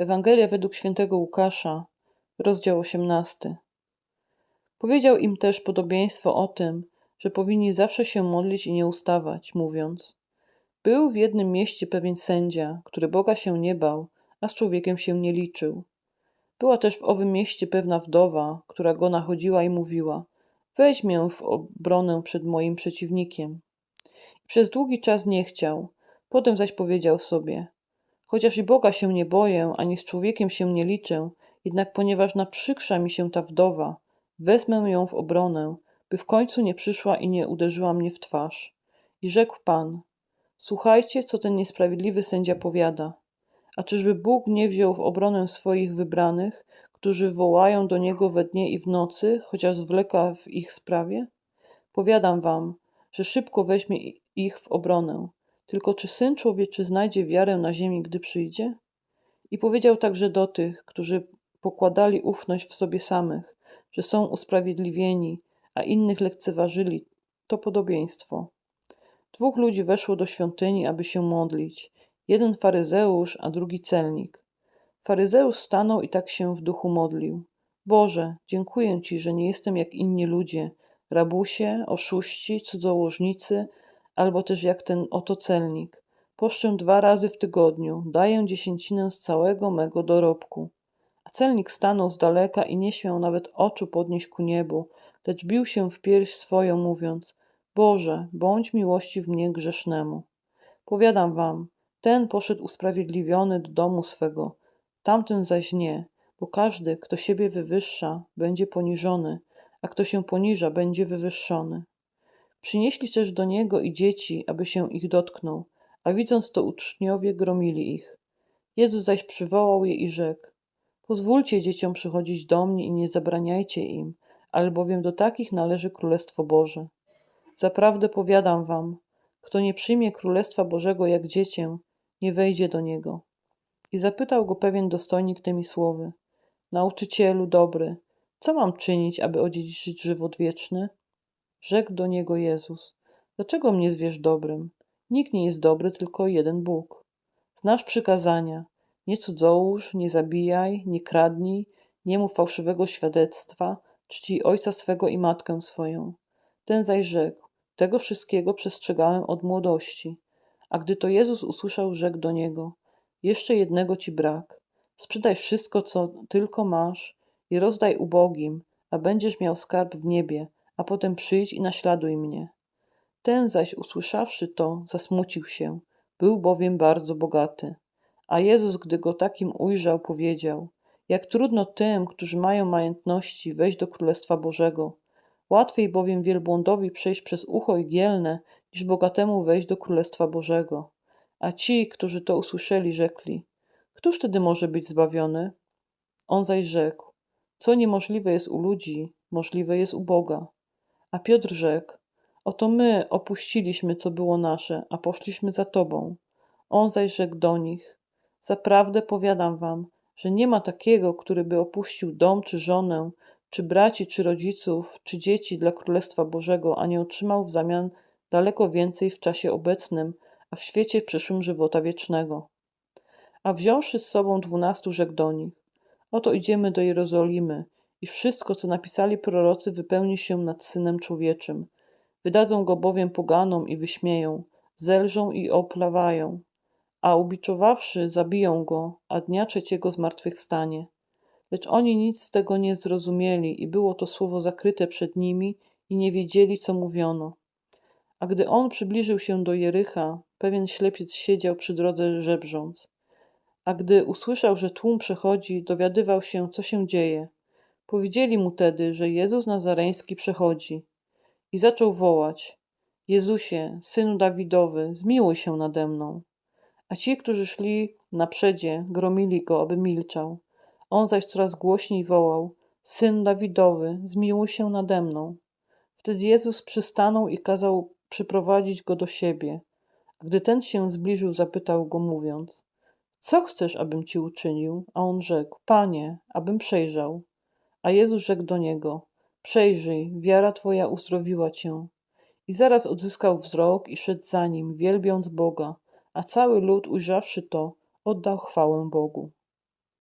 Ewangelia według świętego Łukasza, rozdział 18. Powiedział im też podobieństwo o tym, że powinni zawsze się modlić i nie ustawać, mówiąc: Był w jednym mieście pewien sędzia, który Boga się nie bał, a z człowiekiem się nie liczył. Była też w owym mieście pewna wdowa, która go nachodziła i mówiła: Weź mię w obronę przed moim przeciwnikiem. Przez długi czas nie chciał, potem zaś powiedział sobie: Chociaż i Boga się nie boję, ani z człowiekiem się nie liczę, jednak ponieważ naprzykrza mi się ta wdowa, wezmę ją w obronę, by w końcu nie przyszła i nie uderzyła mnie w twarz. I rzekł Pan: Słuchajcie, co ten niesprawiedliwy sędzia powiada. A czyżby Bóg nie wziął w obronę swoich wybranych, którzy wołają do Niego we dnie i w nocy, chociaż zwleka w ich sprawie? Powiadam wam, że szybko weźmie ich w obronę. Tylko czy syn człowieczy znajdzie wiarę na ziemi, gdy przyjdzie? I powiedział także do tych, którzy pokładali ufność w sobie samych, że są usprawiedliwieni, a innych lekceważyli, to podobieństwo. Dwóch ludzi weszło do świątyni, aby się modlić. Jeden faryzeusz, a drugi celnik. Faryzeusz stanął i tak się w duchu modlił. Boże, dziękuję Ci, że nie jestem jak inni ludzie, rabusie, oszuści, cudzołożnicy, albo też jak ten oto celnik. Poszczę dwa razy w tygodniu, daję dziesięcinę z całego mego dorobku. A celnik stanął z daleka i nie śmiał nawet oczu podnieść ku niebu, lecz bił się w pierś swoją, mówiąc: Boże, bądź miłości w mnie grzesznemu. Powiadam wam, ten poszedł usprawiedliwiony do domu swego, tamten zaś nie, bo każdy, kto siebie wywyższa, będzie poniżony, a kto się poniża, będzie wywyższony. Przynieśli też do niego i dzieci, aby się ich dotknął, a widząc to uczniowie gromili ich. Jezus zaś przywołał je i rzekł: Pozwólcie dzieciom przychodzić do mnie i nie zabraniajcie im, albowiem do takich należy Królestwo Boże. Zaprawdę powiadam wam, kto nie przyjmie Królestwa Bożego jak dziecię, nie wejdzie do niego. I zapytał go pewien dostojnik tymi słowy: Nauczycielu dobry, co mam czynić, aby odziedziczyć żywot wieczny? Rzekł do niego Jezus: Dlaczego mnie zwierz dobrym? Nikt nie jest dobry, tylko jeden Bóg. Znasz przykazania: nie cudzołóż, nie zabijaj, nie kradnij, nie mów fałszywego świadectwa, czci ojca swego i matkę swoją. Ten zaś rzekł: Tego wszystkiego przestrzegałem od młodości. A gdy to Jezus usłyszał, rzekł do niego: Jeszcze jednego ci brak. Sprzedaj wszystko, co tylko masz, i rozdaj ubogim, a będziesz miał skarb w niebie a potem przyjdź i naśladuj mnie. Ten zaś, usłyszawszy to, zasmucił się, był bowiem bardzo bogaty. A Jezus, gdy go takim ujrzał, powiedział: Jak trudno tym, którzy mają majątności, wejść do Królestwa Bożego. Łatwiej bowiem wielbłądowi przejść przez ucho igielne, niż bogatemu wejść do Królestwa Bożego. A ci, którzy to usłyszeli, rzekli: Któż wtedy może być zbawiony? On zaś rzekł: Co niemożliwe jest u ludzi, możliwe jest u Boga. A Piotr rzekł: Oto my opuściliśmy, co było nasze, a poszliśmy za tobą. On zaś rzekł do nich: Zaprawdę powiadam wam, że nie ma takiego, który by opuścił dom czy żonę, czy braci, czy rodziców, czy dzieci dla Królestwa Bożego, a nie otrzymał w zamian daleko więcej w czasie obecnym, a w świecie przyszłym żywota wiecznego. A wziąwszy z sobą dwunastu, rzekł do nich: Oto idziemy do Jerozolimy i wszystko, co napisali prorocy, wypełni się nad Synem Człowieczym. Wydadzą go bowiem poganom i wyśmieją, zelżą i oplawają, a ubiczowawszy zabiją go, a dnia trzeciego zmartwychwstanie. Lecz oni nic z tego nie zrozumieli i było to słowo zakryte przed nimi i nie wiedzieli, co mówiono. A gdy on przybliżył się do Jericha, pewien ślepiec siedział przy drodze żebrząc. A gdy usłyszał, że tłum przechodzi, dowiadywał się, co się dzieje – Powiedzieli mu tedy, że Jezus Nazareński przechodzi i zaczął wołać: Jezusie, synu Dawidowy, zmiłuj się nade mną. A ci, którzy szli na przedzie, gromili go, aby milczał. On zaś coraz głośniej wołał: Syn Dawidowy, zmiłuj się nade mną. Wtedy Jezus przystanął i kazał przyprowadzić go do siebie. A gdy ten się zbliżył, zapytał go, mówiąc: Co chcesz, abym ci uczynił? A on rzekł: Panie, abym przejrzał. A Jezus rzekł do niego: Przejrzyj, wiara twoja uzdrowiła cię. I zaraz odzyskał wzrok i szedł za nim, wielbiąc Boga, a cały lud, ujrzawszy to, oddał chwałę Bogu.